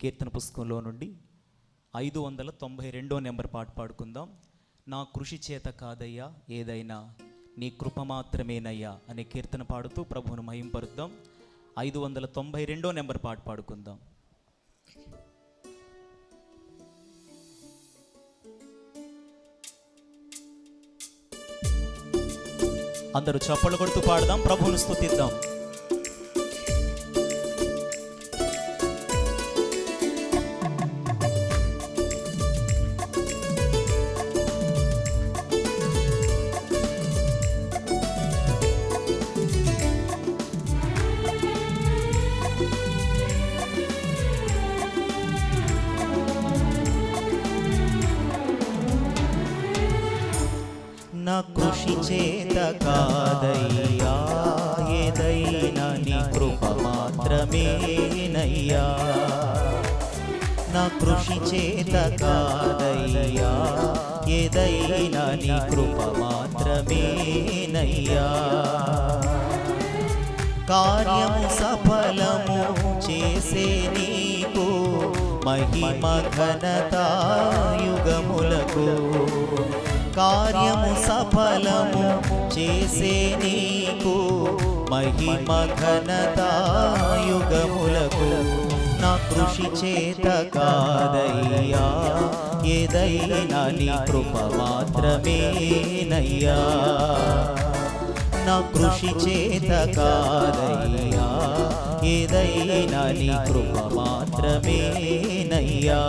కీర్తన పుస్తకంలో నుండి ఐదు వందల తొంభై రెండో నెంబర్ పాట పాడుకుందాం. నా కృషి చేత కాదయ్యా ఏదైనా నీ కృప మాత్రమేనయ్యా అనే కీర్తన పాడుతూ ప్రభువును మహింపరుద్దాం. ఐదు వందల తొంభై రెండో నెంబర్ పాట పాడుకుందాం. అందరూ చప్పలు కొడుతూ పాడదాం ప్రభువును స్థుతిద్దాం చేత కాదయ్యా ఏదైనా నీ కృప మాత్రమేనయ్యా. నా కృషి చేత కాదయ్యా ఏదైనా నీ కృప మాత్రమేనయ్యా. కార్యము సఫలము చేసే నీకు మహిమ ఘనత యుగములకు కార్యము సఫలము చేసే నీకు మహిమ ఘనత యుగములకు నా కృషి చేత కాదయ్యా. ఏదైనా నీ కృప మాత్రమేనయ్యా. నా కృషి చేత కాదయ్యా. ఏదైనా నీ కృప మాత్రమేనయ్యా.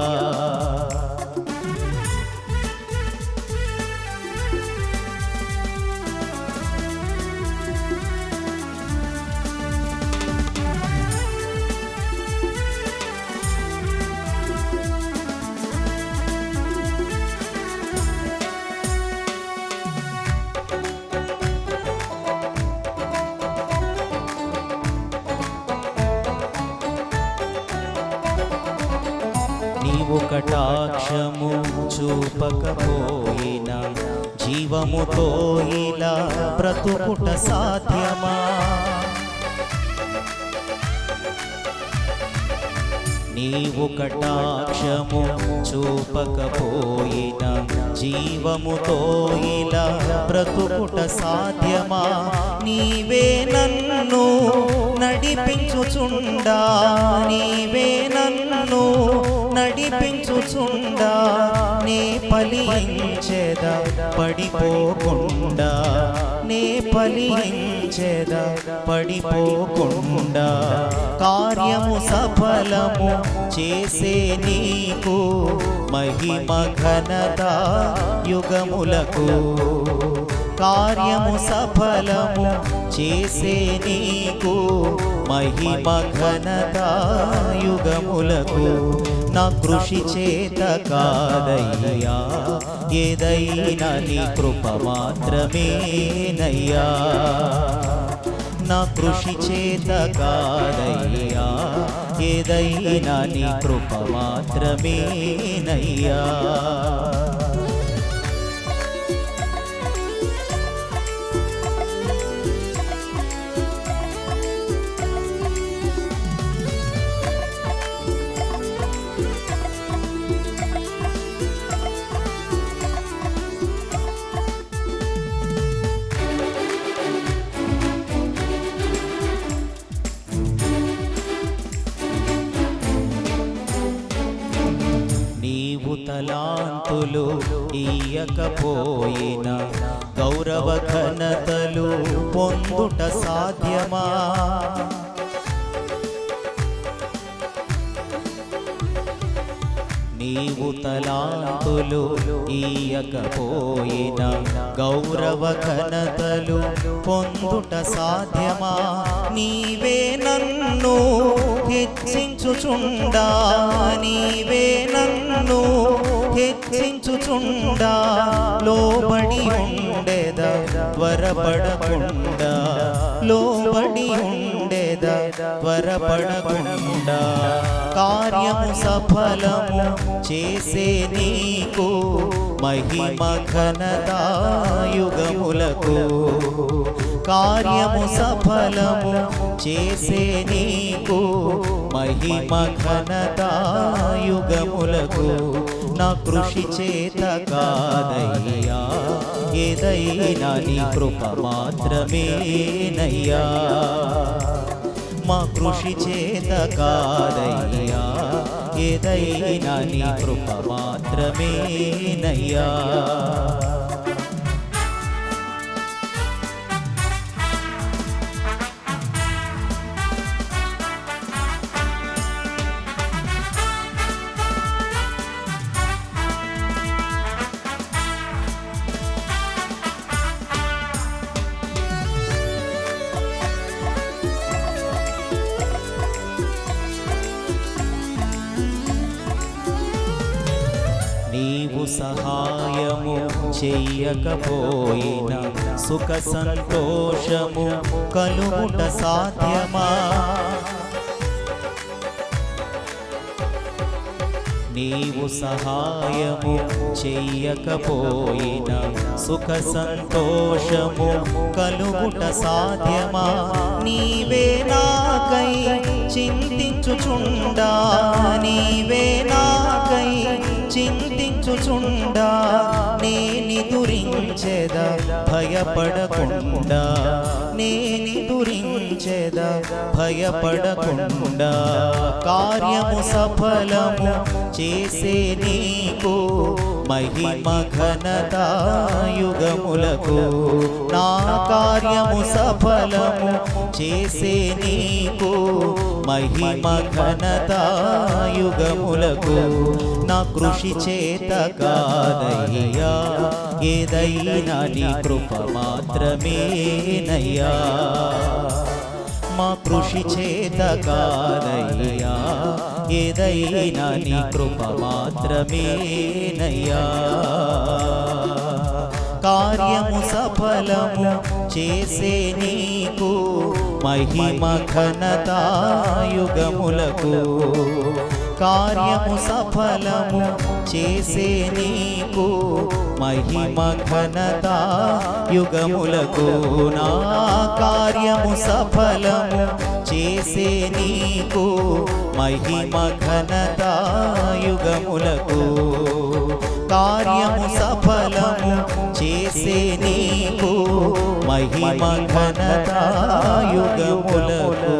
నీవు కటాక్షము చూపకపోయినా జీవముతో ఇలా బ్రతుకుట సాధ్యమా? నీవు కటాక్షము చూపకపోయినా జీవముతో ఇలా బ్రతుకుట సాధ్యమా? నీవే నన్ను నడిపించుచుండా నీవే నన్ను నడిపించుచుండా నే పలించేద పడిపోకుండా. నే పలించేద పడిపోకుండా. కార్యము సఫలము చేసే నీకు మహిమ ఘనత యుగములకు. కార్యము సఫలము చేసే నీకు మహిమ ఘనతాయుగములకు నా కృషి చేత కాదయ్యా. ఏదైనా నీ కృప మాత్రమేనయ్యా. నా కృషి చేత కాదయ్యా. ఏదైనా నీ కృప మాత్రమేనయ్యా. తలాంతులు ఇయ్యకపోయిన గౌరవ ఘనతలు పొందుట సాధ్యమా? నీవు తలాంతులు ఇయ్యకపోయిన గౌరవ ఘనతలు పొందుట సాధ్యమా? నీవే నన్ను హెచ్చించుచుండా నీవే నన్ను హెచ్చించుచుండా లోబడి ఉండేద త్వరపడకుండా లోబడి ఉండేద త్వరపడకుండా కార్యము సఫలము చేసే నీకు మహిమ ఘనతాయుగములకు కార్యము సఫలము చేసే నీకు మహిమ ఘనతాయుగములకు నా కృషి చేత కాదయ్యా. ఏదైనా నీ కృప మాత్రమేనయ్యా. మా కృషి చేత కాదయ్యా. ఏదైనా నీ కృప మాత్రమేనయ్యా. సహాయము చెయ్యకపోయిన సుఖ సంతోషము కలుగుట సాధ్యమా? నీవు సహాయము చెయ్యకపోయిన సుఖ సంతోషము కలుగుట సాధ్యమా? నీవే నాకై చింతించుచుండా నీవే నాకై చింతించుచుండా నేని దురించేద భయపడకుండా. నేని దురించేద భయపడకుండా. కార్యము సఫలము చేసే నీకు మహిమ ఘనత యుగములకు నా కార్యము సఫలము చేసే నీకు మహిమ ఘనత యుగములకు నా కృషి చేత కాదయ్యా. ఏదైనా నీ కృప మాత్రమేనయ్యా. మా కృషి చేతకాదయ్యా ఏదైనా నీ కృప మాత్రమేనయ్యా. కార్యము సఫలము చేసే నీకు మహిమ ఘనతాయుగములకు కార్యము సఫలము చేసే నీకు మహిమ ఘనత యుగములకు నా కార్యము సఫలము చేసే నీకు మహిమ ఘనత యుగములకు కార్యము సఫలము చేసే నీకు మహిమ ఘనత యుగములకు